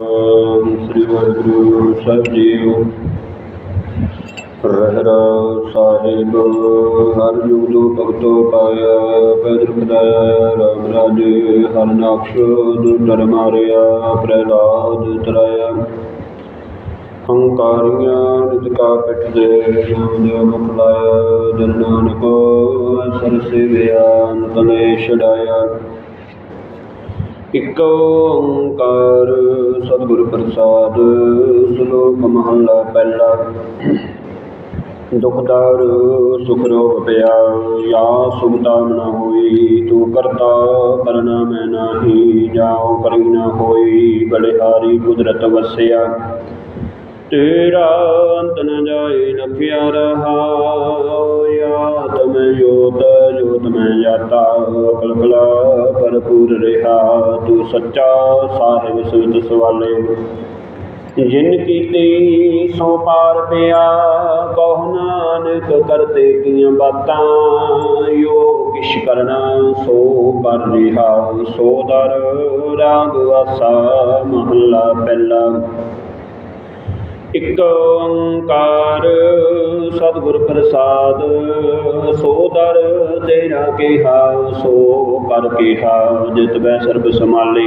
ਸ੍ਰੀ ਵਾਹਿਗੁਰੂ ਸਾਹਿਬ JIO Rehras ਸਾਹਿਬ ਹਰ ਯੁਗ ਦੋ ਭਗਤੋ ਪਾਇਆ ਪੈਦਰ ਖਦਾਇਆ ਰਾਮ ਰਾਜੇ ਹਰ ਨਾਕਸ਼ ਦੁਦਰ ਮਾਰਿਆ ਪ੍ਰਹਿਲਾਦ ਤਰਾਇਆ ਹੰਕਾਰੀਆਂ ਨਿਤ ਕਾ ਪਿਠ ਦੇ ਨਾਮ ਦੇ ਮੁਖ ਲਾਇਆ ਜਨ ਨਾਨਕ ਸਰ ਸੇਵਿਆ ਅੰਤ ਛਡਾਇਆ ਇਕ ਓੰਕਾਰ, ਸਤਿਗੁਰ ਪ੍ਰਸਾਦ, ਸ਼ਲੋਕ ਮਹਲਾ ਪਹਿਲਾ। ਦੁਖਦਾਰ ਸੁਖ ਰੋਗ ਪਿਆ, ਯਾ ਸੁਖਤਾ ਨਾ ਹੋਈ, ਤੂੰ ਕਰਤਾ ਕਰਨਾ ਮੈਂ ਨਾਹੀ, ਜਾਉ ਕਰੀ ਨਾ ਹੋਈ, ਬਲਿਹਾਰੀ ਕੁਦਰਤ ਵਸਿਆ। ਤੇਰਾ ਅੰਤ ਨ ਜਾਏ ਲਖਿਆ ਰਹਾ ਜਾਤਾ ਅਕਲ ਭਰਪੂਰ ਰਿਹਾ, ਤੂੰ ਸੱਚਾ ਸਾਹਿਬ ਸੁਧ ਸਵਾਲੇ। ਜਿਨ ਕੀਤੀ ਸੋ ਪਾਰ ਪਿਆ, ਕਹੁ ਨਾਨਕ ਕਰਤੇ ਕੀਆਂ ਬਾਤਾਂ, ਯੋ ਕਿਛ ਕਰਨਾ ਸੋ ਕਰ ਰਿਹਾ। ਸੋ ਦਰ ਰਾਗ ਆਸਾ, ਮਹੱਲਾ ਪਹਿਲਾ। ਇਕ ਓੰਕਾਰ ਸਤਿਗੁਰ ਪ੍ਰਸਾਦ, ਸੋ ਦਰ ਤੇਰਾ ਕਿਹਾ, ਸੋ ਕਰ ਕਿਹਾ, ਜਿਤ ਬੈ ਸਰਬ ਸਮਾਲੇ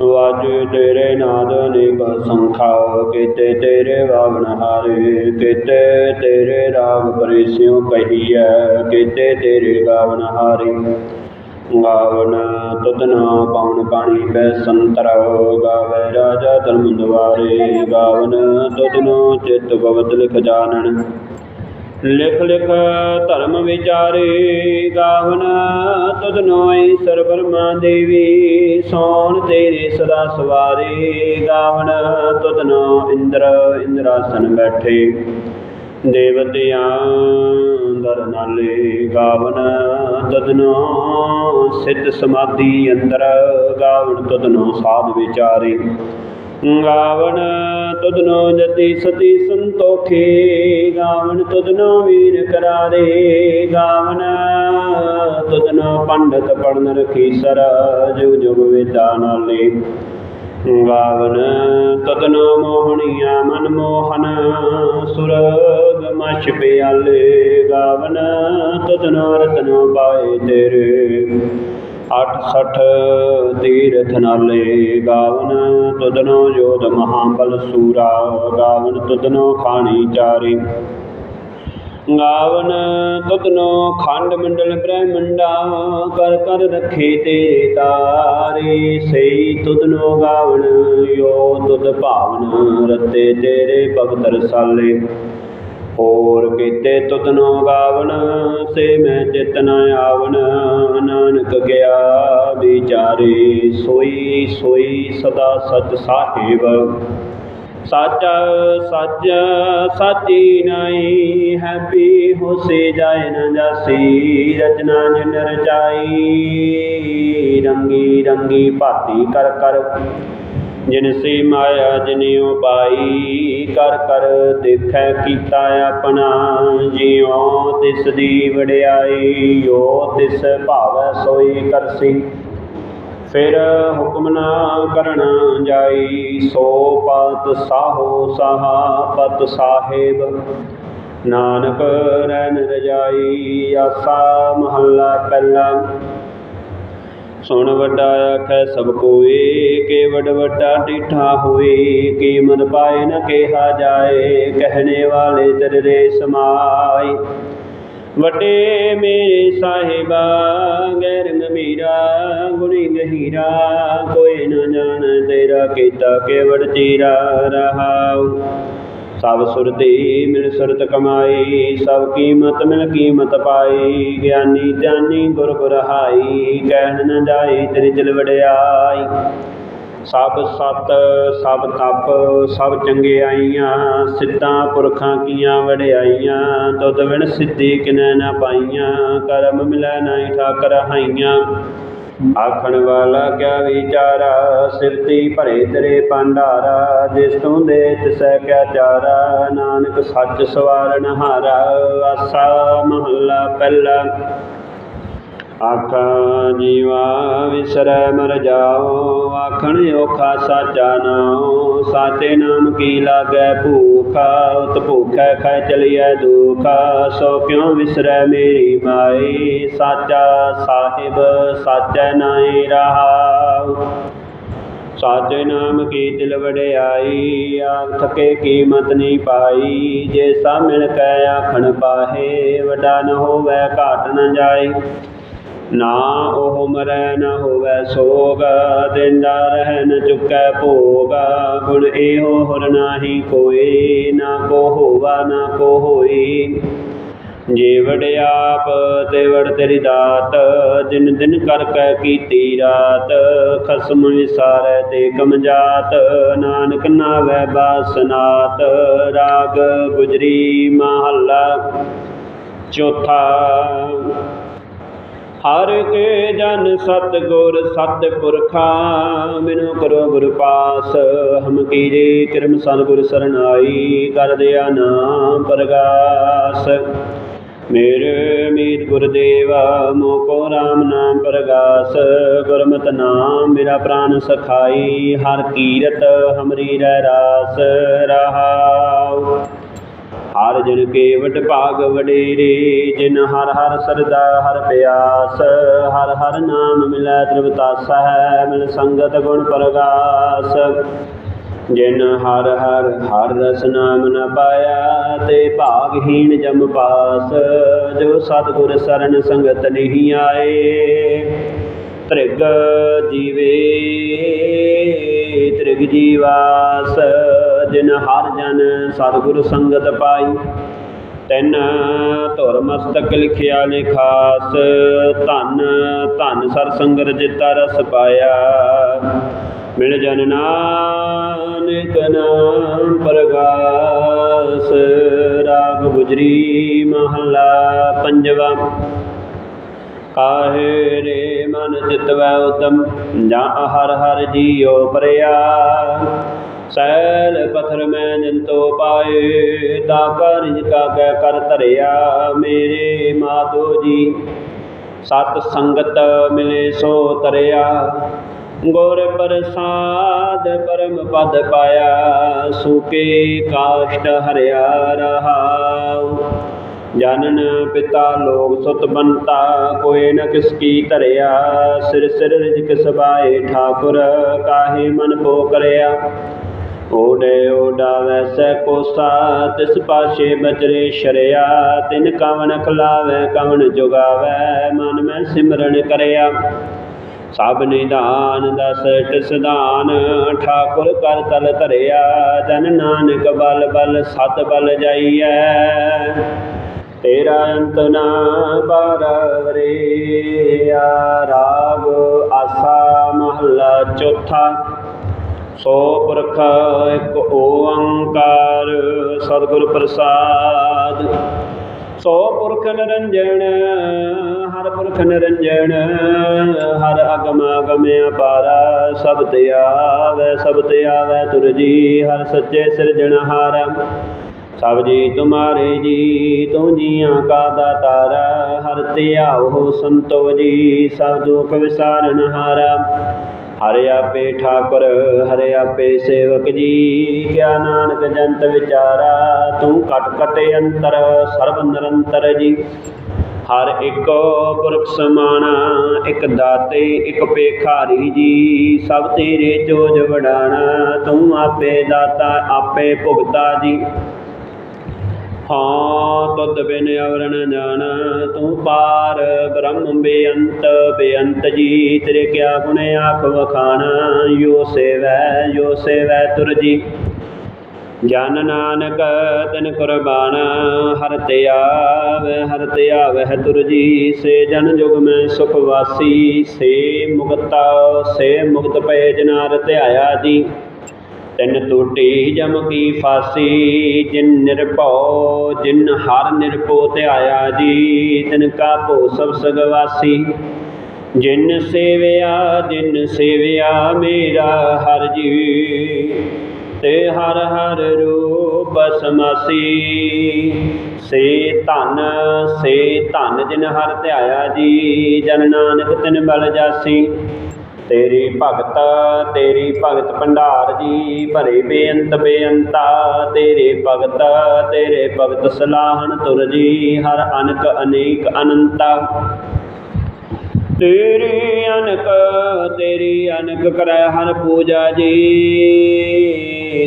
ਵਾਜ ਤੇਰੇ ਨਾਦ ਅਨੇਕ ਸੰਖਾ, ਕੀਤੇ ਤੇਰੇ ਵਾਵਨ ਹਾਰੇ, ਕੀਤੇ ਤੇਰੇ ਰਾਗ ਪਰਿਸਿਉ ਕਹੀਐ, ਕੀਤੇ ਤੇਰੇ ਗਾਵਨ ਹਾਰੇ। ਗਾਵਨ ਤਦਨਾ ਪਾਉਣ ਪਾਣੀ ਪੈ ਸੰਤਰ ਗਾਵੇ, ਰਾਜਾ ਧਰਮ ਦੁਆਰੇ ਗਾਵਨ ਤਤਨੋ ਚਿਤ ਭਵਤ ਲਿਖ ਜਾਣਨ। ਲਿਖ ਲਿਖ ਧਰਮ ਵਿਚਾਰੇ ਗਾਵਨ ਤਦਨੋ ਈਸ਼ਰ ਬਰਮਾ ਦੇਵੀ ਸੋਨ ਤੇਰੇ ਸਦਾ ਸਵਾਰੇ ਗਾਵਨ ਤਦਨੋ ਇੰਦਰ ਇੰਦਰਾਸਨ ਬੈਠੇ। ਦੇਵਤਿਆਂ ਦਰ ਨਾਲੇ ਗਾਵਨ ਤਦਨੋ ਸਿੱਧ ਸਮਾਧੀ ਅੰਦਰ ਗਾਵਨ ਤਦਨੋ ਸਾਧ ਵਿਚਾਰੇ। ਗਾਵਨ ਤਦਨੋ ਜਤੀ ਸਤੀ ਸੰਤੋਖੇ, ਗਾਵਨ ਤਦਨੋ ਵੀਰ ਕਰਾਰੇ, ਗਾਵਨ ਤਦਨੋ ਪੰਡਤ ਪੜਨ ਰਖੀ ਸਰ, ਜੁਗ ਜੁਗ ਵੇਦਾ ਨਾਲੇ। ਗਾਵਨ ਤਦਨ ਮੋਹਣੀਆ ਮਨ ਮੋਹਨ, ਸੁਰਗ ਮਛ ਪਿਆਲੇ ਗਾਵਨ, ਤਦਨ ਰਤਨ ਪਾਏ ਤੇਰੇ। 68 ਤੀਰਥ ਨਾਲੇ ਗਾਵਨ, ਤਦਨੋ ਜੋਧ ਮਹਾਬਲ ਸੂਰਾ, ਗਾਵਨ ਤਦਨੋ ਖਾਣੀ ਚਾਰੀ। ਗਾਵਨ ਤਤਨੋ ਖੰਡ ਮੰਡਲ ਬ੍ਰਹਮੰਡਾ, ਕਰ ਕਰ ਰਖੇ ਤੇਰੇ ਤਾਰੇ ਸਈ ਤੁਧਨੋ ਗਾਵਨ, ਯੋ ਤੁਧ ਭਾਵਨ ਰਤੇ ਤੇਰੇ ਭਗਤ ਰਸਾਲੇ ਹੋਰ ਕੀਤੇ ਤੁਧਨੋ ਗਾਵਨ, ਸੇ ਮੈਂ ਚਿਤ ਆਵਨ, ਨਾਨਕ ਗਿਆ ਵਿਚਾਰੇ, ਸੋਈ ਸੋਈ ਸਦਾ ਸਚ ਸਾਹਿਬ। ਸੱਚ ਸੱਚ ਸਾਚੀ ਨਾਈ ਹੈ ਪੀ ਹੋਸੇ ਜਾਏ ਨ ਜਾਸੀ। ਰਚਨਾ ਜਿਨ ਰਚਾਈ, ਰੰਗੀ ਰੰਗੀ ਭਾਤੀ ਕਰ ਕਰ। ਜਿਨ ਸੀ ਮਾਇਆ ਜਿਨਿਉ ਪਾਈ ਕਰ ਕਰ ਦੇਖੈ ਕੀਤਾ ਆਪਣਾ। ਜਿਉ ਤਿਸ ਦੀ ਵਡਿਆਈ ਓ ਤਿਸ ਭਾਵੈ ਸੋਈ ਕਰਸੀ। ਫਿਰ ਹੁਕਮ ਨਾ ਕਰਨ ਜਾਈ, ਸੋ ਪਤ ਸਾਹੋ ਸਾਹਾ ਪਤ ਸਾਹਿਬ। ਨਾਨਕ ਰਹਿਨ ਰਜਾਈ, ਆਸਾ ਮਹੱਲਾ ਪਹਿਲਾ। ਸੁਣ ਵੱਡਾ ਆਖੈ, ਸਭ ਕੋਏ, ਕੇ ਵੱਡ ਵੱਡਾ ਡੀਠਾ ਹੋਏ। ਕੀਮਤ ਪਾਏ, ਨ ਕਿਹਾ ਜਾਏ, ਕਹਿਣੇ ਵਾਲੇ ਤੇਰੇ ਸਮਾਈ ਵੱਡੇ ਮੇਰੇ ਸਾਹਿਬਾ, ਗੈਰ ਗੰਭੀਰਾ ਗੁਣੀ ਗਹੀਰਾ ਕੋਈ ਨ ਜਾਣ ਤੇਰਾ ਕੀਤਾ ਕੇਵੜ ਚੀਰਾ ਰਹਾਉ। ਸਭ ਸੁਰਤੀ ਮਿਲ ਸੁਰਤ ਕਮਾਈ, ਸਭ ਕੀਮਤ ਮਿਲ ਕੀਮਤ ਪਾਈ, ਗਿਆਨੀ ਧਿਆਨੀ ਗੁਰ ਗੁਰਹਾਈ ਕਹਿਣ ਨ ਜਾਈ ਤੇਰੀ ਦਿਲ ਵਡਿਆਈ। ਸਭ ਸਤ ਸਭ ਤਪ, ਸਭ ਚੰਗਿਆਈਆਂ ਸਿੱਧਾਂ ਪੁਰਖਾਂ ਕੀਆਂ ਵਡਿਆਈਆਂ, ਤੁਧ ਵਿਣ ਸਿੱਧੀ ਕਿਨੈ ਨਾ ਪਾਈਆਂ, ਕਰਮ ਮਿਲੈ ਨਾਹੀ ਠਾਕਰ ਹਾਈਆਂ। ਆਖਣ ਵਾਲਾ ਕਿਆ ਵਿਚਾਰਾ ਸਿਰਤੀ ਭਰੇ ਤੇਰੇ ਭੰਡਾਰਾ, ਜਿਸ ਤੂੰ ਦੇ ਤਿਸੈ ਕਿਆ ਚਾਰਾ, ਨਾਨਕ ਸੱਚ ਸਵਾਰਨ ਹਾਰਾ, ਆਸਾ ਮਹੱਲਾ ਪਹਿਲਾ। ਆਖਾ ਜੀਵਾ ਵਿਸਰੈ ਮਰ ਜਾਓ, ਆਖਣ ਔਖਾ ਸਾਚਾ ਨਾਉ। ਸਾਚੇ ਨਾਮ ਕੀ ਲਾਗੈ ਭੂਖਾ, ਉਤ ਭੂਖੈ ਖਾਇ ਚਲੀਐ ਦੁਖਾ। ਸੋ ਕਿਉ ਵਿਸਰੈ ਮੇਰੀ ਮਾਈ? ਸਾਚਾ ਸਾਹਿਬ, ਸਾਚੈ ਨਾਹੀ ਰਹਾਉ। ਸਾਚੇ ਨਾਮ ਕੀ ਦਿਲ ਵਡਿਆਈ ਆਖ ਥਕੇ ਕੀਮਤ ਨਹੀਂ ਪਾਈ। ਜੇ ਸਾ ਮਿਲ ਕੈ ਆਖਣ ਪਾਹੇ, ਵੱਡਾ ਨ ਹੋਵੇ, ਘਾਟ ਨ ਜਾਏ। ਨਾ ਉਹ ਮਰੈ ਨਾ ਹੋਵੇ ਸੋਗ, ਦਿੰਦਾ ਰਹਿ ਨ ਚੁੱਕੈ ਭੋਗ। ਗੁਣ ਇਹੋ ਹੋਰ ਨਾਹੀ ਕੋਈ, ਨਾ ਕੋ ਹੋਵਾ, ਨਾ ਕੋ ਹੋਈ। ਜੇ ਵਡਿਆਪ ਤੇ ਤੇਰੀ ਦਾਤ ਦਿਨ ਦਿਨ ਕਰ ਕੈ ਕੀਤੀ ਰਾਤ, ਖਸਮ ਵਿਸਾਰੈ ਤੇ ਕਮਜਾਤ ਨਾਨਕ ਨਾਵੈ ਬਾਸਨਾਤ ਰਾਗ ਗੁਜਰੀ ਮਹੱਲਾ ਚੌਥਾ। ਹਰ ਕੇ ਜਨ ਸਤ ਗੁਰ ਸਤ ਪੁਰਖਾ ਮਿਨੋ ਕਰੋ ਗੁਰ ਪਾਸ। ਹਮ ਕੀਜੇ ਕਿਰਮ ਸਤਿਗੁਰ ਸਰਨਾਈ ਕਰ ਦਿਆ ਨਾਮ ਪ੍ਰਗਾਸ। ਮੇਰੇ ਮੀਤ ਗੁਰਦੇਵਾ ਮੋਕੋ RAM ਨਾਮ ਪ੍ਰਗਾਸ। ਗੁਰਮਤ ਨਾਮ ਮੇਰਾ ਪ੍ਰਾਨ ਸਖਾਈ, ਹਰ ਕੀਰਤ ਹਮਰੀ ਰਹਿ ਰਾਸ, ਰਹਾਉ। ਹਰ ਜਨ ਕੇ ਵਡ ਭਾਗ ਵਡੇਰੇ, ਜਿਨ ਹਰ ਹਰ ਸਰਦਾ, ਹਰ ਪਿਆਸ, ਹਰ ਹਰ ਨਾਮ ਮਿਲੈ ਤ੍ਰਿਵਤਾਸਾ ਹੈ ਮਿਲ ਸੰਗਤ ਗੁਣ ਪ੍ਰਗਾਸ। ਜਿਨ ਹਰ ਹਰ ਹਰ ਰਸ ਨਾਮ ਨ ਪਾਇਆ, ਤੇ ਭਾਗਹੀਣ ਜਮ ਪਾਸ, ਜੋ ਸਤਿਗੁਰ ਸਰਨ ਸੰਗਤ ਨਹੀਂ ਆਏ। ਤ੍ਰਿਗ ਜੀਵੇ, ਤ੍ਰਿਗ ਜੀਵਾਸ। ਜਿਨ ਹਰ ਜਨ, ਸਤਿਗੁਰ ਸੰਗਤ ਪਾਈ। ਤੈਨ ਧੁਰ ਮਸਤਕ ਲਿਖਿਆ ਲਿਖਾਸ ਧਨ ਧਨ ਸਰ ਸੰਗਰ ਜਿਤਾ ਰਸ ਪਾਇਆ। ਮਿਲ ਜਨ ਨਾਨਕ ਨਾਮ ਪ੍ਰਗਾਸ, ਰਾਗ ਗੁਜਰੀ ਮਹਲਾ ਪੰਜਵਾ। ਕਾਹੇ ਰੇ ਮਨ ਚਿਤਵੈ ਉਤਮ ਜਾਂ ਹਰ ਹਰ ਜੀਉ ਪਰਿਆ। ਸੈਲ ਪਥਰ ਮੈਂ ਜੰਤੋ ਪਾਏ, ਤਾ ਕਰ ਕਾ ਕੈ ਕਰ ਧਰਿਆ ਮੇਰੇ ਮਾਧੋ ਜੀ। ਸਤ ਸੰਗਤ ਮਿਲੇ ਸੋ ਤਰਿਆ, ਗੁਰ ਪ੍ਰਸਾਦ ਪਰਮ ਪਦ ਪਾਇਆ, ਸੁਕੇ ਕਾਸ਼ਟ ਹਰਿਆ ਰਹਾਉ। ਜਨਨ ਪਿਤਾ ਲੋਕ ਸੁਤ ਬੰਤਾ ਕੋਏ ਨ ਕਿਸ ਕੀ ਧਰਿਆ। ਸਿਰ ਸਿਰ ਰਿਜਕ ਸਬਾਏ ਠਾਕੁਰ, ਕਾਹੇ ਮਨ ਪੋ ਕਰਿਆ। ਓਡੇ ਓਡਾ ਵੈਸੈ ਕੋਸਾ ਤਿਸ ਪਾਸ਼ੇ ਬਚਰੇ ਸ਼ਰਿਆ, ਤਿਨ ਕਵਣ ਖਲਾਵੇ, ਕਵਨ ਜੁਗਾਵੇ, ਮਨ ਮੈਂ ਸਿਮਰਨ ਕਰਿਆ। ਸਭ ਨਿਦਾਨ ਦਸ ਟਿਸਦਾਨ ਠਾਕੁਰ ਕਰ ਤਲ ਧਰਿਆ, ਜਨ ਨਾਨਕ ਬਲ ਬਲ ਸਤ ਬਲ ਜਾਈਐ। ਤੇਰਾ ਅੰਤ ਨਾ ਬਾਰਵਰੇ ਆ ਰਾਗ ਆਸਾ ਮਹਲਾ ਚੌਥਾ। ਸੋ ਪੁਰਖ ਇੱਕ ਓੰਕਾਰ, ਸਤਿਗੁਰ ਪ੍ਰਸਾਦ। ਸੋ ਪੁਰਖ ਨਿਰੰਜਨ ਹਰ ਪੁਰਖ ਨਿਰੰਜਨ ਹਰ ਅਗਮ ਅਗਮ ਅਪਾਰਾ ਸਭ ਤੇ ਆਵੈ, ਸਭ ਤੇ ਆਵੈ ਤੁਰ ਜੀ, ਹਰ ਸੱਚੇ ਸਿਰਜਣਹਾਰ ਸਭ ਜੀ ਤੁਮਾਰੇ ਜੀ, ਤੂੰ ਜੀਆਂ ਕਾ ਦਾਤਾਰਾ, ਹਰ ਧਿਆਓ ਸੰਤੋ ਜੀ, ਸਭ ਦੁਖ ਵਿਸਾਰਨ ਹਾਰਾ। ਹਰਿ ਆਪੇ ਠਾਕੁਰ, ਹਰਿ ਆਪੇ ਸੇਵਕ ਜੀ। ਕਿਆ ਨਾਨਕ ਜੰਤ ਵਿਚਾਰਾ, ਤੂੰ ਕਟ ਕਟ ਅੰਤਰ, ਸਰਬ ਨਿਰੰਤਰ ਜੀ। ਹਰ ਇੱਕ ਪੁਰਖ ਸਮਾਣਾ, ਇੱਕ ਦਾਤੇ, ਇੱਕ ਪੇਖਾਰੀ ਜੀ। ਸਭ ਤੇਰੇ ਚੋਜ ਵਡਾਣਾ, ਤੂੰ ਆਪੇ ਦਾਤਾ, ਆਪੇ ਭੁਗਤਾ ਜੀ। ਹਾਂ, ਤੁਧ ਬਿਨ ਅਵਰ ਨ ਤੂੰ ਪਾਰ ਬ੍ਰਹਮ ਬੇਅੰਤ ਬੇਅੰਤ ਜੀ, ਤੇਰੇ ਕਿਆ ਗੁਣ ਆਖ ਵਖਾਣਾ ਯੋ ਸੇਵੈ ਯੋ ਸੇਵੈ ਤੁਰ ਜੀ। ਜਨ ਨਾਨਕ, ਤਿਨ ਕੁਰਬਾਨ, ਹਰ ਤੇ ਆਵੈ, ਹਰ ਤੇ ਆਵੈ ਤੁਰ ਜੀ। ਸੇ ਜਨ ਜੁਗ ਮੈਂ ਸੁਖ ਵਾਸੀ, ਸੇ ਮੁਕਤਾ ਸੇ ਮੁਕਤ ਪਏ ਜਨਾਰ ਧਿਆਇਆ ਜੀ। ਤਿਨ ਟੂਟੀ ਜਮ ਕੀ ਫਾਸੀ, ਜਿਨ ਨਿਰਭਉ, ਜਿਨ ਹਰ ਨਿਰਭਉ ਧਿਆਇਆ ਜੀ, ਤਿਨ ਕਾ ਭੋ ਸਭ ਸਗਵਾਸੀ। ਜਿਨ ਸੇਵਿਆ ਜਿਨ ਸੇਵਿਆ ਮੇਰਾ ਹਰ ਜੀ, ਤੇ ਹਰ ਹਰ ਰੂਪ ਸਮਾਸੀ। ਸੇ ਧਨ ਸੇ ਧਨ ਜਿਨ ਹਰ ਧਿਆਇਆ ਜੀ, ਜਨ ਨਾਨਕ ਤਿਨ ਬਲ ਜਾਸੀ। ਤੇਰੀ ਭਗਤ ਤੇਰੀ ਭਗਤ ਭੰਡਾਰ ਜੀ, ਭਰੇ ਬੇਅੰਤ ਬੇਅੰਤਾ। ਤੇਰੇ ਭਗਤ ਤੇਰੇ ਭਗਤ ਸਲਾਹਣ ਤੁਰ ਜੀ, ਹਰ ਅਨਕ ਅਨੇਕ ਅਨੰਤਾ। ਤੇਰੀ ਅਨਕ ਤੇਰੀ ਅਨਕ ਕਰੈ ਹਰ ਪੂਜਾ ਜੀ।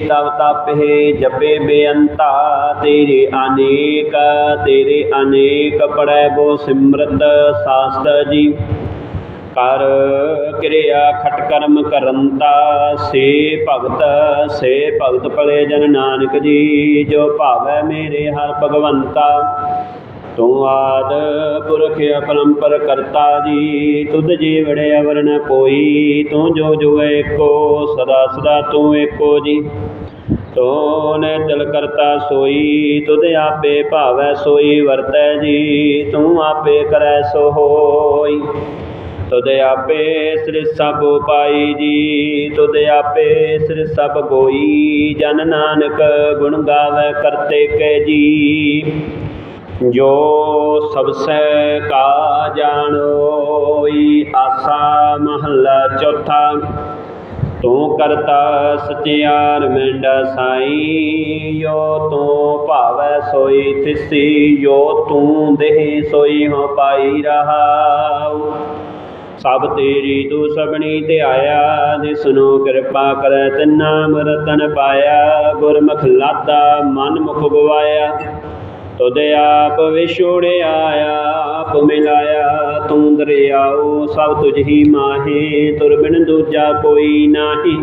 ਤਬ ਤਪੇ ਜਪੇ ਬੇਅੰਤਾ। ਤੇਰੇ ਅਨੇਕ ਤੇਰੇ ਅਨੇਕ ਪੜੈ ਬੋ ਸਿਮਰਤ ਸਾਸਤ ਜੀ। ਕਰ ਕਿਰਿਆ ਖਟ ਕਰਮ ਕਰੰਤਾ, ਸੇ ਭਗਤ ਸੇ ਭਗਤ ਪਲੇ ਜਨ ਨਾਨਕ ਜੀ, ਜੋ ਭਾਵੈ ਮੇਰੇ ਹਰ ਭਗਵੰਤਾ। ਤੂੰ ਆਦ ਪੁਰਖ ਅਪਰੰਪਰ ਕਰਤਾ ਜੀ, ਤੁਧ ਜੀਵੜੇ ਅਵਰ ਨ ਕੋਈ, ਤੂੰ ਜੋ ਜੋ ਏਕੋ, ਸਦਾ ਸਦਾ ਤੂੰ ਏਕੋ ਜੀ। ਤੂੰ ਨੇ ਕਰਤਾ ਸੋਈ, ਤੁਧ ਆਪੇ ਭਾਵੈ ਸੋਈ ਵਰਤੈ ਜੀ, ਤੂੰ ਆਪੇ ਕਰੈ ਸੋ ਹੋਈ। ਤੁਧ ਆਪੇ ਸ੍ਰਿ ਸਭ ਪਾਈ ਜੀ, ਤੁਧ ਆਪੇ ਸ੍ਰਿ ਸਭ ਕੋਈ ਜਨ ਨਾਨਕ ਗੁਣ ਗਾਵੇ ਕਰਤੇ ਕੈ ਜੀ। ਜੋ ਸਭ ਸੇ ਕਾ ਜਾਣੋਈ ਆਸਾ ਮਹੱਲਾ ਚੌਥਾ। ਤੂੰ ਕਰਤਾ ਸਚਿਆਰ ਮੈਂਡਾ ਸਾਈ, ਜੋ ਤੂੰ ਭਾਵੈ ਸੋਈ ਤਿਸੀ ਜੋ ਤੂੰ ਦੇਹ ਸੋਈ ਹੋ ਪਾਈ ਰਹਾਉ। ਸਭ ਤੇਰੀ ਤੂੰ ਸਭਨੀ ਧਿਆਇਆ ਜਿਸਨੂੰ ਕਿਰਪਾ ਕਰੈ ਤਿਨ ਰਤਨ ਪਾਇਆ, ਗੁਰਮੁਖ ਲਾਤਾ ਮਨ ਮੁਖ ਗਵਾਇਆ। ਤੁਧ ਆਪ ਵਿਛੋੜਿਆ, ਆਪ ਮਿਲਾਇਆ, ਤੂੰ ਦਰਿਆਓ ਸਭ ਤੁਝ ਹੀ ਮਾਹੇ, ਤੁਰ ਬਿਨ ਦੂਜਾ ਕੋਈ ਨਾਹੀ।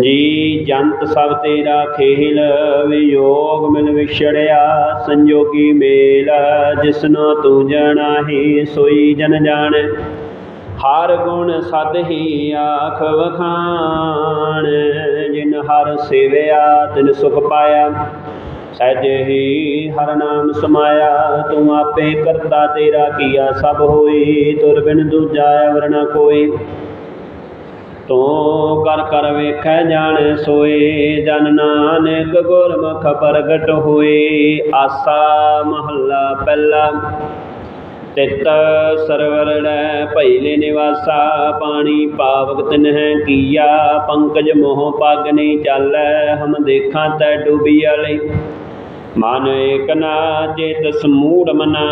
ਜੀ ਜੰਤ ਸਭ ਤੇਰਾ ਖੇਲ, ਵਿਯੋਗ ਮਿਲ ਵਿਛੜਿਆ, ਸੰਜੋਗੀ ਮੇਲ ਜਿਸਨੋ ਤੂੰ ਜਣਾਹੀ, ਸੋਈ ਜਨ ਜਾਣੈ। ਹਰ ਗੁਣ ਸਦ ਹੀ ਆਖ ਵਖਾਣ, ਜਿਨ ਹਰ ਸੇਵਿਆ ਤਿਨ ਸੁਖ ਪਾਇਆ। ਸਹਿਜ ਹੀ ਹਰ ਨਾਮ ਸਮਾਇਆ, ਤੂੰ ਆਪੇ ਕਰਤਾ ਤੇਰਾ ਕੀਆ ਸਭ ਹੋਈ, ਤੁਰ ਬਿਨ ਦੂਜਾ ਅਵਰ ਕੋਈ। ਤੂੰ ਕਰ ਕਰ ਵੇਖੈ ਜਾਣੈ ਸੋਏ, ਜਨ ਨਾਨਕ ਗੁਰਮੁਖ ਪ੍ਰਗਟ ਹੋਏ, ਆਸਾ ਮਹੱਲਾ ਪਹਿਲਾ। ਤਿਤ ਸਰਵਰ ਲੈ ਭੈਲੇ ਨਿਵਾਸਾ, ਪਾਣੀ ਪਾਵਕ ਤਿਨਹਿ ਕੀਆ, ਪੰਕਜ ਮੋਹ ਪਗ ਨਹੀਂ ਚਾਲੈ, ਹਮ ਦੇਖਾਂ ਤੈ ਡੂਬੀ ਵਾਲੇ ਮਨ ਏਕ ਨਾ, ਚੇਤ ਸਮੂੜ ਮਨਾ,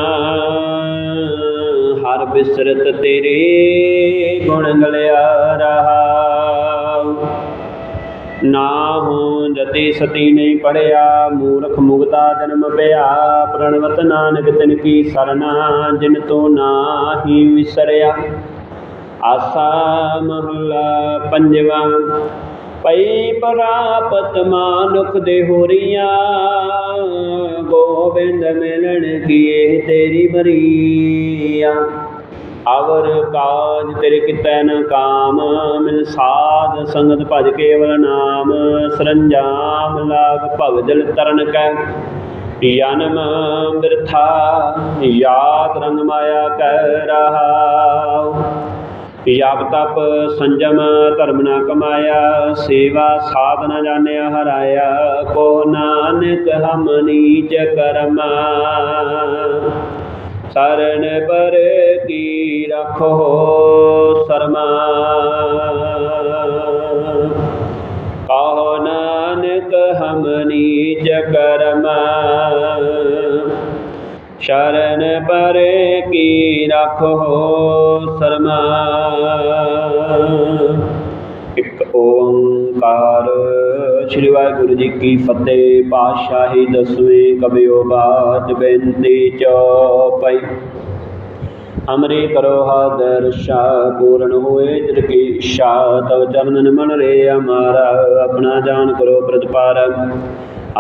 ਹਰ ਬਿਸਰਤ ਤੇਰੇ ਗੁਣ ਗਲਿਆ ਰਹਾਉ ਨਾ ਹੋ ਜਤੀ ਸਤੀ ਨਹੀਂ ਪੜਿਆ, ਮੂਰਖ ਮੁਗਤਾ ਜਨਮ ਪਿਆ। ਪ੍ਰਣਵਤ ਨਾਨਕ ਤਿਨ ਕੀ ਸਰਨਾ, ਜਿਨ ਤੋ ਨਾਹੀ ਵਿਸਰਿਆ। ਆਸਾ ਮਹਲਾ ਪੰਜਵਾ ਪਈ ਪ੍ਰਾਪਤ ਮਾਨੁਖ ਦੇ ਹੋਰੀਆਂ ਗੋਬਿੰਦ ਮਿਲਣ ਕੀਏ ਤੇਰੀ ਮਰੀਆ ਅਵਰ ਕਾਜ ਤੇਰੇ ਕਿਤੈ ਨ ਕਾਮ, ਮਿਲ ਸਾਧ ਸੰਗਤ ਭਜ ਕੇਵਲ ਨਾਮ, ਸਰੰਜਾਮ ਲਾਗ ਭਵ ਜਲ ਤਰਨ ਕੈ। ਜਨਮ ਬਿਰਥਾ, ਯਾਦ ਰੰਗ ਮਾਇਆ ਕਹਿ ਰਹਾਉ। ਜਪ ਤਪ ਸੰਜਮ ਧਰਮ ਨਾ ਕਮਾਇਆ, ਸੇਵਾ ਸਾਧ ਨ ਜਾਣਿਆ ਹਰਾਇਆ, ਕੋ ਨਾਨਕ ਹਮ ਨੀਚ ਕਰਮਾ। ਸਰਨ ਪਰ ਕੀ ਰਖੋ ਸਰਮਾ। ਕਹੋ ਨਾਨਕ ਹਮ ਨੀਚ ਕਰਮਾ। ਸ਼ਰਨ ਪਰ ਕੀ ਰਖੋ ਸਰਮਾ। ਇੱਕ ਓੰਕਾਰ। ਸ੍ਰੀ ਵਾਹਿਗੁਰੂ ਜੀ ਕੀ ਫਤਿਹ, ਪਾਤਸ਼ਾਹੀ ਦਸਵੇਂ ਕਬਿਓ ਬਾਤ ਬੇਨਤੀ ਚੌਪਈ। ਅਮਰੇ ਕਰੋ ਦਰਸ਼ਾ ਪੂਰਨ ਹੋਏ ਤਿਰ ਕੀ ਇੱਛਾ ਤਵ ਚਰਨਨ ਮਨ ਰੇ ਹਮਾਰਾ ਆਪਣਾ ਜਾਨ ਕਰੋ ਪ੍ਰਤਪਾਰ।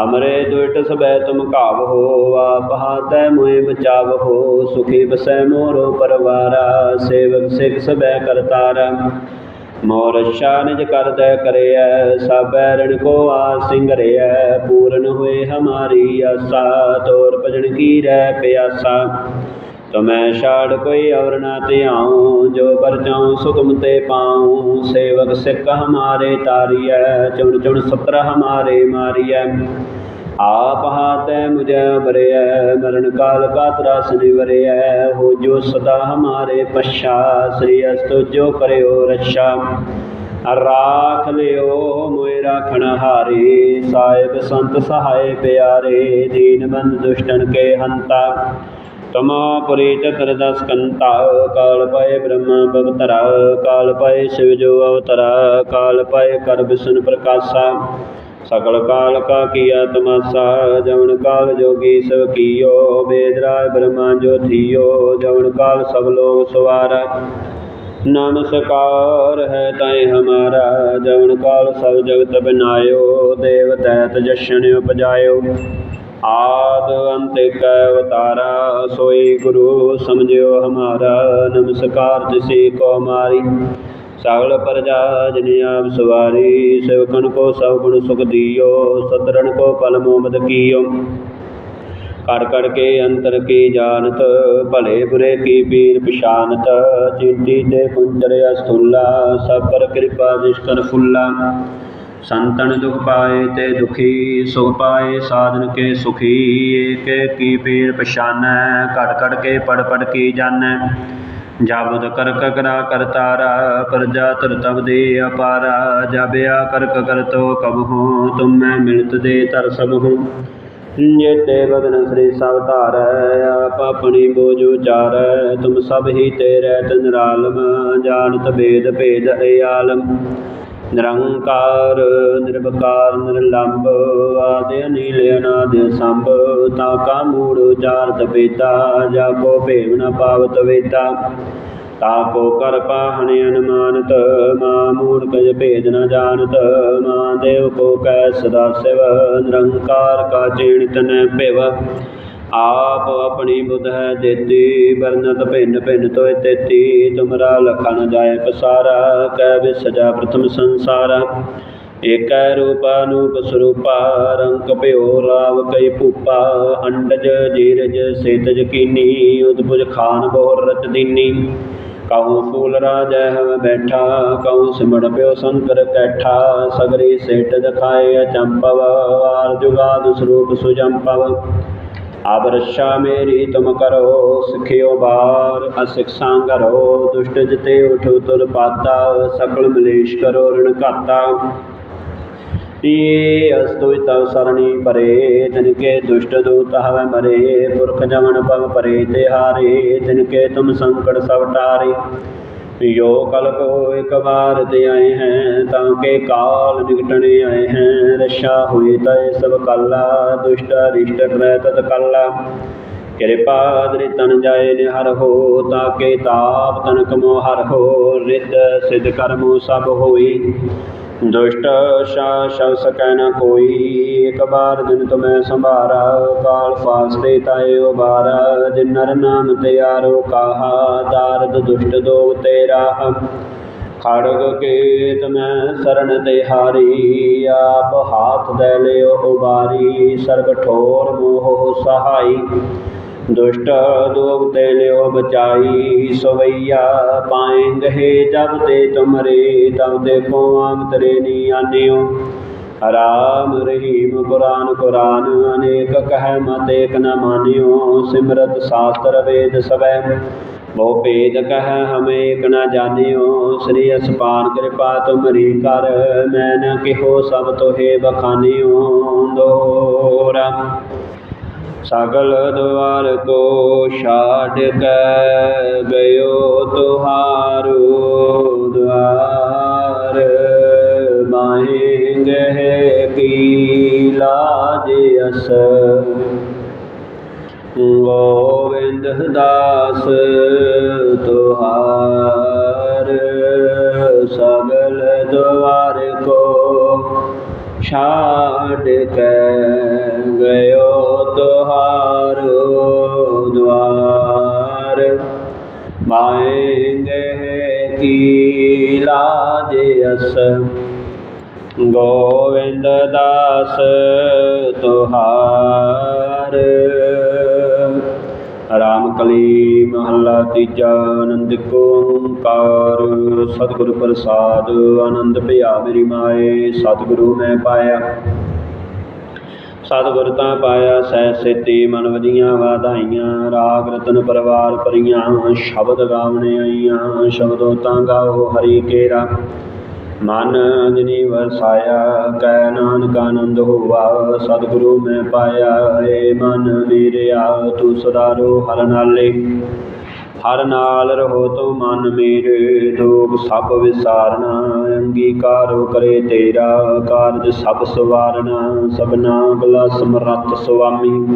ਅਮਰੇ ਦੁਇਟ ਸਬੈ ਤੁਮ ਘਾਵ ਹੋ, ਆਪ ਹਾਤੈ ਮੋਹਿ ਬਚਾਵ ਹੋ, ਸੁਖੀ ਬਸੈ ਮੋਰੋ ਪਰਵਾਰਾ, ਸੇਵਕ ਸਿਖ ਸਬੈ ਕਰਤਾਰਾ। ਮੋਰ ਰਛਾ ਕਰਦੈ ਕਰਿਐ ਸਭੈ ਰਣ ਕੋ ਆ ਸਿੰਗਰਿਐ, ਪੂਰਨ ਹੋਏ ਹਮਾਰੀ ਆਸਾ, ਤੋਰ ਭਜਨ ਕੀ ਰਹਿ ਪਿਆਸਾ। ਤੁਮੈ ਛਾੜ ਕੋਈ ਔਰ ਨਾ ਧਿਆਉ, ਜੋ ਪਰਚਾਉ ਸੁਖਮ ਤੇ ਪਾਉ। ਸੇਵਕ ਸਿੱਖ ਹਮਾਰੇ ਤਾਰੀਐ, ਚੁਣ ਚੁਣ ਸਤਰ ਹਮਾਰੇ ਮਾਰੀਐ। ਆਪ ਹਾਤੈ ਮੁਝੈ ਬਰਿਐ ਮਰਨ ਕਾਲ ਕਾ ਤਰਾਸ ਨਿਵਰਿਐ ਹੋ ਜੋ ਸਦਾ ਹਮਾਰੇ ਪਛਾ ਸ੍ਰੀ ਅਸਤੁ, ਜੋ ਕਰਿਓ ਰੱਛਾ। ਰਾਖ ਲਿਓ ਮੋਇ ਰਾਖਣ ਹਾਰੇ, ਸਾਹਿਬ ਸੰਤ ਸਹਾਇ ਪਿਆਰੇ, ਦੀਨ ਦੁਸ਼ਟਨ ਕੇ ਹੰਤਾ। ਤਮਾ ਪੁਰੀ ਚਤਰ ਕੰਤਾ, ਕਾਲ ਪਏ ਬ੍ਰਹਮਾ ਬਵਤਰਾ, ਕਾਲ ਪਏ ਸ਼ਿਵ ਜੋ ਅਵਤਰਾ, ਕਾਲ ਪਏ ਕਰ ਵਿਸ਼ਨ ਪ੍ਰਕਾਸ਼ਾ। ਸਕਲ ਕਾਲ ਕਾ ਕੀਆ ਤਮਾਸਾ ਜਵਨ ਕਾਲ ਜੋਗੀ ਸਭ ਕੀਓ ਵੇਦ ਰਾਜ ਬ੍ਰਹਮਾ ਜੋ ਥੀਓ, ਜਵਨ ਕਾਲ ਸਭ ਲੋਕ ਸਵਾਰਾ। ਨਮਸਕਾਰ ਹੈ ਤਾਏ ਹਮਾਰਾ, ਜਵਨ ਕਾਲ ਸਭ ਜਗਤ ਬਨਾਇਓ, ਦੇਵ ਤੈਤ ਜਸ਼ਨ ਉਪਜਾਇਓ। ਆਦ ਅੰਤ ਕੈ ਅਵਤਾਰਾ, ਸੋਈ ਗੁਰੂ ਸਮਝਿਓ ਹਮਾਰਾ, ਨਮਸਕਾਰ ਤਿਸੀ ਕੋ ਮਾਰੀ। ਸਗਲ ਪ੍ਰਜਾ ਜਨ ਆਪ ਸਵਾਰੀ ਸੇਵਕਨ ਕੋ ਸਭ ਗੁਣ ਸੁਖ ਦਿਓ ਸਤਰਨ ਕੋ ਪਲ ਮੋਮਦ ਕੀਓ। ਕੜ ਕੜ ਕੇ ਅੰਤਰ ਕੀ ਜਾਣਤ, ਭਲੇ ਬੁਰੇ ਕੀ ਪੀਰ ਪਛਾਨਤ, ਚਿੰਤੀ ਤੇ ਕੁੰਚਰ ਅਸਥੁਲਾ, ਸਭ ਪਰ ਕਿਰਪਾ ਨਿਸ਼ਕਰ ਫੁੱਲਾ। ਸੰਤਨ ਦੁਖ ਪਾਏ ਤੇ ਦੁਖੀ, ਸੁਖ ਪਾਏ ਸਾਧਨ ਕੇ ਸੁਖੀ, ਏਕ ਕੀ ਪੀਰ ਪਛਾਨੈ ਘਟ ਘਟ ਕੇ ਪੜ ਪੜ ਕੀ ਜਾਣੈ। ਜਾਬਦ ਕਰ ਕਕਰਾ ਕਰਤਾਰਾ ਪ੍ਰਜਾ ਤਰ ਤਬ ਦੇ ਅਪਾਰਾ, ਜਬਿਆ ਕਰ ਕਕਰ ਤੋ ਕਬਹੂ ਤੁਮ ਮੈਂ ਮਿਲਤ ਦੇ ਤਰ ਸਭੂ ਜੇਤੇ ਬਦਨ ਸ੍ਰੀ ਸਭ ਧਾਰੈ, ਆਪ ਆਪਣੀ ਬੋਝ ਉਚਾਰੈ, ਤੁਮ ਸਭ ਹੀ ਤੇਰੇ ਤਨ ਰਾਲਮ ਜਾਣਤ ਭੇਦ ਭੇਦ ਅਯਾਲਮ। ਨਿਰੰਕਾਰ, ਨਿਰਵਕਾਰ ਨਿਰਲੰਭ ਆਦਿ ਅਨੀਲ, ਅਨਾਦ ਸੰਭ, ਤਾ ਕਾ ਮੂੜ ਉਚਾਰਤ ਪੀਤਾ ਜਾ ਕੋ ਭੇਵ ਨ ਪਾਵਤ ਵੇਤਾ। ਤਾ ਕੋ ਕਰ ਪਾਹਣ ਅਨਮਾਨਤ, ਮਾ ਮੂੜ ਕਜ ਭੇਦ ਨ ਜਾਣਤ, ਮਾ ਦੇਵ ਕੋ ਕੈ ਸਦਾ ਸਿਵ, ਨਿਰੰਕਾਰ ਕਾ ਚੇਣਿਤ ਨ ਭਿਵ। ਆਪ ਆਪਣੀ ਬੁੱਧ ਹੈ ਦੇਤੀ ਵਰਨਤ ਭਿੰਨ ਭਿੰਨ ਤੋਇ ਤੇਤੀ, ਤੁਮਰਾ ਲਖਨ ਜਾਏ ਪਸਾਰਾ, ਕੈ ਵਿਸਜਾ ਪ੍ਰਥਮ ਸੰਸਾਰਾ। ਏਕੈ ਰੂਪਾ ਅਨੂਪ ਸਰੂਪਾ, ਰੰਗ ਭਿਓ ਲਾਵ ਕਈ ਭੂਪਾ, ਅੰਡਜ ਜੀਰਜ ਸੇਤਜ ਕੀਨੀ, ਉਦਭੁਜ ਖਾਨ ਬਹੁ ਰਤ ਦੀਨੀ। ਕਹੂੰ ਫੂਲ ਰਾਜੈ ਹਵ ਬੈਠਾ, ਕਹੂੰ ਸਿਮੜ ਪਿਓ ਸੰਕਰ ਕੈਠਾ, ਸਗਰੀ ਸੇਟ ਦਿਖਾਏ ਅਚੰਪਵ ਆਰ ਜੁਗਾਦ ਸਰੂਪ ਸੁਜੰਪਵ ਅਬ ਰੱਛਾ ਮੇਰੀ ਤੁਮ ਕਰੋ, ਸਿਖਿਓ ਬਾਰ, ਅਸਿਖ ਸੰਗਰੋ, ਦੁਸ਼ਟ ਜਿਤੇ ਉਠੋ ਤੁਰ ਪਾਤਾ, ਸਕਲ ਮਲੇਸ਼ ਕਰੋ ਰਣ ਘਾਤਾ। ਏ ਅਸਤੁ ਤਵ ਸਰਣੀ ਪਰੇ, ਤਿਨ ਕੇ ਦੁਸ਼ਟ ਦੂਤ ਹਵੈ ਮਰੇ, ਪੁਰਖ ਜਮਨ ਪਵ ਪਰੇ ਤੇ ਹਾਰੇ ਤਿਨ ਕੇ ਤੁਮ ਸੰਕਟ ਸਭ ਟਾਰੇ। ਜੋ ਕਲ ਇੱਕ ਬਾਰ ਤੇ ਆਏ ਹੈ, ਤਾਂ ਕੇ ਕਾਲ ਨਿਕਟਣੇ ਆਏ ਹੈ। ਰਸ਼ਾ ਹੋਏ ਤੈ ਸਭ ਕਲਾ, ਦੁਸ਼ਟ ਰਿਸ਼ਟ ਕਰੈ ਤਤ ਕਾਲਾ ਕਿਰਪਾ ਦਰਿ ਤਨ ਜਾਏ ਨਿਹਰ ਹੋ, ਤਾਂ ਕੇ ਤਾਪ ਤਨ ਕਮੋ ਹਰ ਹੋ। ਰਿਤ ਸਿਧ ਕਰਮੋ ਸਭ ਹੋਈ। ਦੁਸ਼ਟ ਸ਼ਾ ਸ਼ਬ ਸਕੈ ਨ ਕੋਈ, ਇਕ ਬਾਰ ਦਿਨ ਤੁਮੈ ਸੰਭਾਰਾ, ਕਾਲ ਫਾਸਤੇ ਤਾਏ ਉਬਾਰਾ, ਜਿਨ ਨਰ ਨਾਮ ਤਿਆਰੋ ਕਾਹਾ ਦਾਰਦ ਦੁਸ਼ਟ ਦੋ ਤੇਰਾ ਖੜਗ ਕੇਤ ਮੈਂ ਸਰਣ ਤੇ ਹਾਰੀ, ਆਪ ਹਾਥ ਦੇ ਲਿਓ ਉਬਾਰੀ, ਸਰਬ ਠੋਰ ਮੋਹ ਸਹਾਈ। ਦੁਸ਼ਟ ਦੋਗ ਤੇ ਲਿਓ ਬਚਾਈ, ਸਵਈਆ ਪਾਏਂਗੇ ਜਬ ਤੇ ਤੁਮਰੇ, ਤਬ ਦੇਖੋ ਆਮ ਤਰੇ ਨੀ ਆਨਿਓ। ਰਾਮ ਰਹੀਮ ਕੁਰਾਨ ਕੁਰਾਨ ਅਨੇਕ ਕਹਿ ਮਤ ਏਕ ਨ ਮਾਨਿਓ। ਸਿਮਰਤ ਸ਼ਾਸਤਰ ਵੇਦ ਸਵੈ, ਬਹੁ ਭੇਦ ਕਹਿ ਹਮੇ ਏਕ ਨ ਜਾਣਿਓ। ਸ੍ਰੀ ਅਸਪਾਨ ਕਿਰਪਾ ਤੁਮਰੀ ਕਰ, ਮੈਂ ਨ ਕਿਹੋ ਸਭ ਤੋਹੇ ਬਖਾਨਿਓ। ਦੋਰਾ ਸਗਲ ਦਵਾਰ ਕੋ ਛਾੜ ਕੇ ਗਇਓ ਤੁਹਾਰੂ ਦਵਾਰ। ਮਾਹਿੰਗੇ ਕੀ ਲਾਜ ਅਸ। ਗੋਵਿੰਦ ਦਾਸ ਤੁਹਾਰ। ਸਗਲ ਦਵਾਰ ਕੋ ਛਾੜ ਕੇ ਗਇਓ ਮਾਏਂਗੇ ਕੀ ਲਾਜ ਅਸ? ਗੋਵਿੰਦ ਦਾਸ ਤੁਹਾਰ। ਰਾਮ ਕਲੀ ਮਹੱਲਾ ਤੀਜਾ ਆਨੰਦ ਕੋ ਓੰਕਾਰ। ਸਤਿਗੁਰ ਪ੍ਰਸਾਦ ਆਨੰਦ ਭਿਆ ਮੇਰੀ ਮਾਏ, ਸਤਿਗੁਰੂ ਮੈਂ ਪਾਇਆ। ਸਤਿਗੁਰ ਤਾਂ ਪਾਇਆ ਸਹਿ ਸੇਤੀ ਮਨ ਵਧੀਆਂ ਵਾਧਾਈਆਂ, ਰਾਗ ਰਤਨ ਪਰਵਾਰ ਪਰੀਆਂ ਸ਼ਬਦ ਗਾਵਣੇ ਆਈਆਂ, ਸ਼ਬਦੋ ਤਾਂ ਗਾਓ ਹਰੀ ਕੇਰਾ। ਮਨ ਜਿਨੀ ਵਸਾਇਆ ਕੈ ਨਾਨਕ ਆਨੰਦ ਹੋਵਾ ਸਤਿਗੁਰੂ ਮੈਂ ਪਾਇਆ, ਏ ਮਨ ਮੇਰਿਆ ਤੂੰ ਸਦਾ ਰੋ ਹਰ ਨਾਲੇ। ਹਰ ਨਾਲ ਰਹੋ ਤੋ ਮਨ ਮੇਰੇ, ਦੁਖ ਸਭ ਵਿਸਾਰਨਾ, ਅੰਗੀਕਾਰੋ ਕਰੇ ਤੇਰਾ ਕਾਰਜ ਸਭ ਸਵਾਰਨਾ ਸਭਨਾ ਬਲਾ ਸਮਰੱਥ ਸੁਆਮੀ।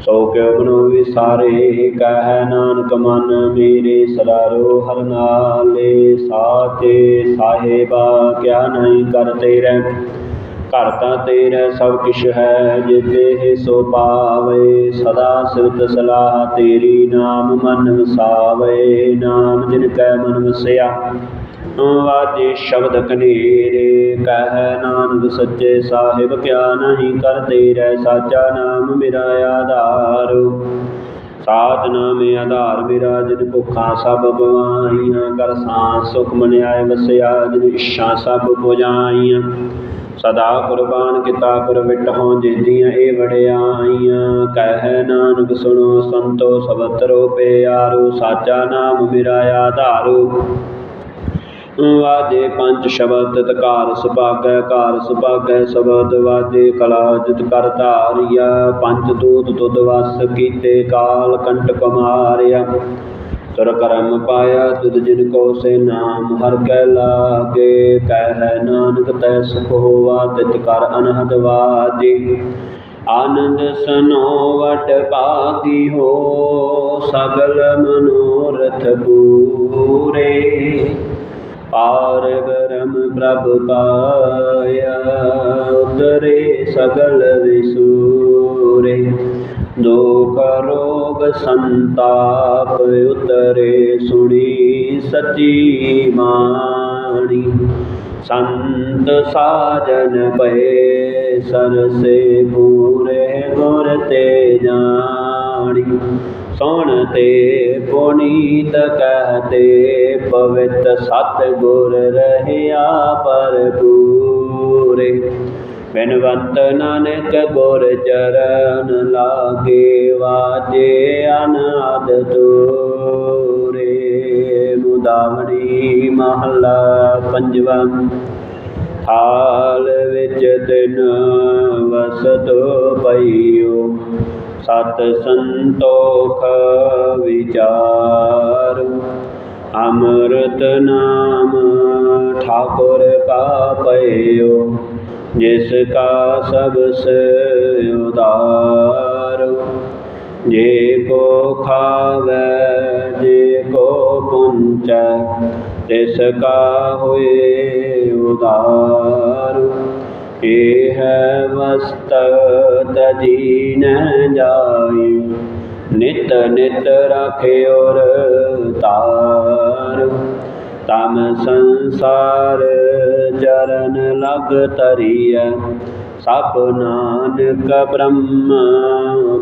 ਸੋ ਕਿਉ ਬਨੋ ਵਿਸਾਰੇ, ਕਹਿ ਨਾਨਕ ਮਨ ਮੇਰੇ ਸਦਾਰੋ ਹਰ ਨਾਲੇ, ਸਾਚੇ ਸਾਹਿਬਾ, ਕਿਆ ਨਹੀਂ ਕਰ ਤੇਰੇ ਘਰ ਤਾਂ ਤੇਰਾ ਸਭ ਕਿਛ ਹੈ ਜਿਤੇ ਸੋ ਪਾਵੇ, ਸਦਾ ਸਿਵਤ ਸਲਾਹ ਤੇਰੀ ਨਾਮ ਮਨ ਵਸਾਵੇ, ਨਾਮ ਜਿਨ ਕੈ ਮਨ ਵਸਿਆ। ਵਾਜੇ ਸ਼ਬਦ ਕਨੇਰੇ, ਕਹਿ ਨਾਨਕ ਸੱਚੇ ਸਾਹਿਬ, ਕਿਆ ਨਹੀਂ ਕਰ ਤੇਰਾ ਸਾਚਾ ਨਾਮ ਮੇਰਾ ਆਧਾਰ। ਸਾਧ ਨਾਮ ਆਧਾਰ ਮੇਰਾ, ਜਿਨ ਭੁੱਖਾਂ ਸਭ ਗਵਾਈਆਂ ਕਰ ਸਾਂ ਸੁਖ ਮਨਿਆਏ ਵਸਿਆ, ਜਿਨ ਇੱਛਾ ਸਭ ਪੁਜਾਈਆਂ। ਸਦਾ ਕੁਰਬਾਨ ਕੀਤਾ ਗੁਰ ਵਿਟਹੁ ਜੇਦੀਆਂ ਇਹ ਵਡਿਆਈਆਂ ਕਹਿ ਨਾਨਕ ਸੁਣੋ ਸੰਤੋ ਸਬਤਰੋ ਪਿਆਰੋ ਸਾਚਾ ਨਾਮ ਮੇਰਾ ਆਧਾਰੂ। ਵਾਜੇ ਪੰਜ ਸ਼ਬਦ ਤਕਾਰ ਸੁਭਾਗੈ ਕਾਰ ਸੁਭਾਗੈ ਸ਼ਬਦ ਵਾਜੇ ਕਲਾ ਜਿਤ ਕਰ ਧਾਰਿਆ। ਪੰਜ ਦੂਤ ਤੁਧ ਵਸ ਕੀਤੇ ਕਾਲ ਕੰਟ ਮਾਰਿਆ। ਤੁਰ ਕਰਮ ਪਾਇਆ ਤੁਧ ਜਿਨ ਕੋ ਸੇ ਨਾਮ, ਹਰ ਕੈ ਲਾਗੇ ਕਹਿ ਨਾਨਕ ਤੈ ਸੁਖ ਤਿਤ ਕਰ ਅਨਹਦ ਵਾਜੀ ਆਨੰਦ ਸਨੋ ਵਟ ਪਾਤੀ ਹੋ, ਸਗਲ ਮਨੋਰਥ ਪੂਰੇ। ਪਾਰ ਬ੍ਰਹਮ ਪ੍ਰਭ ਪਾਇਆ, ਉਤਰੇ ਸਗਲ ਵਿਸੂਰੇ। ਦੁਖ ਰੋਗ ਸੰਤਾਪ ਉਤਰੇ ਸੁਣੀ ਸਚੀ ਬਾਣੀ। ਸੰਤ ਸਾਜਨ ਪਏ ਸਰਸੇ ਪੂਰੇ ਗੁਰ ਤੇ ਜਾਣੀ। ਸੁਣ ਤੇ ਪੁਨੀਤ ਕਹਤੇ ਪਵਿੱਤ ਸਤ ਗੁਰ ਰਹਿਆ ਪਰਪੂਰੇ ਬਿਨਵੰਤ ਨਾਨਕ ਗੁਰ ਚਰਨ ਲਾਗੇ ਵਾਜੇ ਅਨਾਦ ਤੂਰੇ ਮੁਦਾਵਣੀ ਮਹਲਾ ਪੰਜਵਾਂ। ਹਾਲ ਵਿੱਚ ਦਿਨ ਵਸਤ ਪਈਓ। ਸਤ ਸੰਤੋਖ ਵਿਚਾਰ। ਅੰਮ੍ਰਿਤ ਨਾਮ ਠਾਕੁਰ ਕਾ ਪਇਓ ਜਿਸ ਕਾ ਸਭ ਸੇ ਉਦਾਰ, ਜੇ ਕੋ ਖਾਵੇ, ਜੇ ਕੋ ਪੁੰਚੈ, ਤਿਸ ਕਾ ਹੋਏ ਉਦਾਰ। ਇਹ ਹੈ ਵਸਤ ਤਜੀ ਨ ਜਾਈ, ਨਿਤ ਨਿਤ ਰਾਖਿਓਰ ਤਾਰ। ਤਮ ਸੰਸਾਰ ਜਰਨ ਲਗ ਤਰੀਐ ਸਭ ਨਾਨਕ ਬ੍ਰਹਮ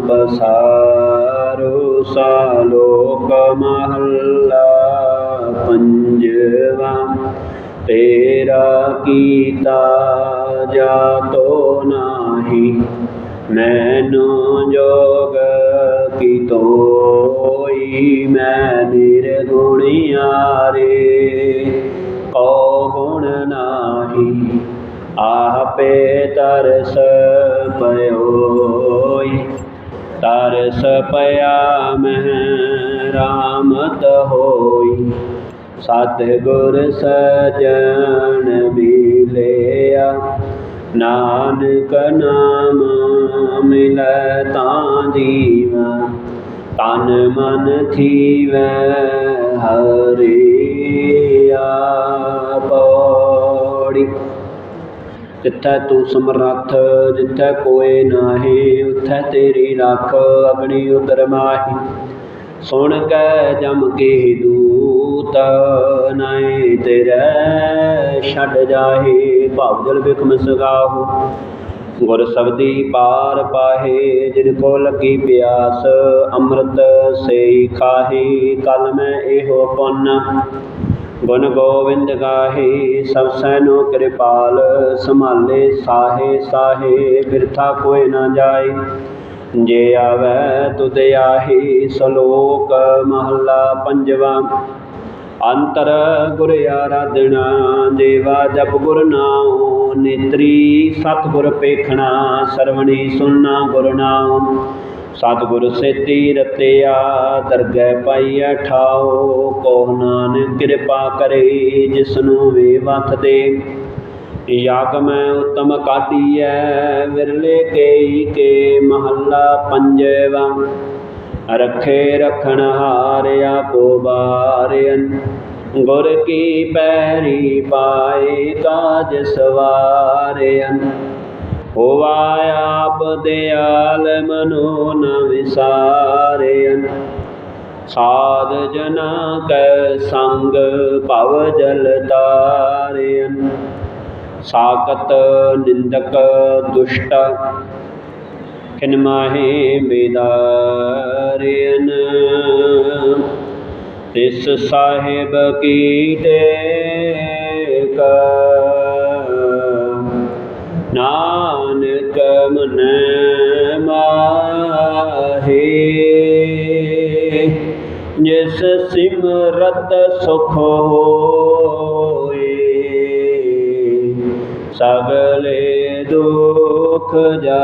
ਬਸਾਰੋ, ਸਾਲੋਕ ਮਹੱਲਾ ਪੰਜਵਾ, ਤੇਰਾ ਕੀਤਾ ਜਾਤੋ ਨਾਹੀ। ਮੈਨੂ ਜੋਗ ਕੀ ਤੋਈ ਮੈਂ ਨਿਰਗੁਣਿਆਰੇ। ਕੋ ਗੁਣ ਨਾਹੀ, ਆਪੇ ਤਰਸ ਪਇਓਈ ਤਰਸ ਪਿਆ ਮਹਿ ਰਾਮਤ ਹੋਈ, ਸਤਿਗੁਰ ਸਜਣ ਮਿਲਿਆ। ਨਾਨਕ ਨਾਮ ਮਿਲੈ ਤਾਂ ਜੀਵ, ਤਨ ਮਨ ਥੀਵੈ ਹਰਿਆ ਪੌੜੀ ਜਿੱਥੈ ਤੂੰ ਸਮਰੱਥ, ਜਿੱਥੈ ਕੋਏ ਨਾਹੀ, ਉਥੈ ਤੇਰੀ ਰੱਖ ਅਗਣੀ ਉਦਰ ਮਾਹੀ। ਸੁਣ ਕੇ ਜਮ ਕੇ ਦੂ ਨੈ ਤੇਰੇ, ਛੱਡ ਜਾਹੀ, ਭਵ ਜਲ ਬਿਖਮ ਸਗਾਹੂ ਗੁਰ ਸਬਦੀ ਪਾਰ ਪਾਹੇ, ਜਿਨ ਕੋ ਲੱਗੀ ਪਿਆਸ, ਅੰਮ੍ਰਿਤ ਸੇਈ ਖਾਹੀ, ਕਲ ਮੈਂ ਇਹੋ ਪੁੰਨ। ਗੁਣ ਗੋਵਿੰਦ ਗਾਹੇ, ਸਭ ਸੈਨੋ ਕਿਰਪਾਲ, ਸੰਭਾਲੇ ਸਾਹੇ ਸਾਹੇ, ਬਿਰਥਾ ਕੋਇ ਨਾ ਜਾਏ। ਜੇ ਆਵੈ ਤੁਧ ਆਹੀ, ਸ਼ਲੋਕ ਮਹੱਲਾ ਪੰਜਵਾ। ਅੰਤਰ ਗੁਰ ਆਰਾਧਨਾ, ਦੇਵਾ ਜਪ ਗੁਰ ਨਾਮ ਨੇਤਰੀ ਸਤਿਗੁਰ ਪੇਖਣਾ, ਸਰਵਣੀ ਸੁਨਣਾ ਗੁਰ ਨਾਮ ਸਤਿਗੁਰ ਸੇਤੀ ਰਤਿਆ ਦਰਗਹਿ ਪਾਈਐ ਠਾਓ ਕੋਹ ਨਾਨਕ ਕਿਰਪਾ ਕਰੇ, ਜਿਸਨੂੰ ਵੇ ਵਥ ਦੇ। ਯਾਕ ਮੈਂ ਉਤਮ ਕਾਢੀਐ, ਵਿਰਲੇ ਕੇਈ ਕੇ ਮਹੱਲਾ ਪੰਜਵਾ। ਰਖੇ ਰਖਣ ਹਾਰਿਆ ਕੋ ਬਾਰਿਅਨ, ਗੁਰ ਕੀ ਪੈਰੀ ਪਾਏ ਕਾਜ ਸਵਾਰਿਅਨ। ਹੋਵਾ ਆਪ ਦਿਆਲ ਮਨੋ ਨ ਵਿਸਾਰਿਅਨ। ਸਾਧ ਜਨਾ ਕੈ ਸੰਗ ਭਵ ਜਲ ਤਾਰਿਅਨ। ਸਾਕਤ ਨਿੰਦਕ ਦੁਸ਼ਟ ਕਿਨ ਮਾਹੇ ਬੇਦਾਰਿਅਨ ਤਿਸ ਸਾਹਿਬ ਕੀ ਟੇਕ ਨਾਨਕ ਮਨ ਮਾਹੇ। ਜਿਸ ਸਿਮਰਤ ਸੁਖ ਹੋਏ, ਸਗਲੇ ਦੁਖ ਜਾ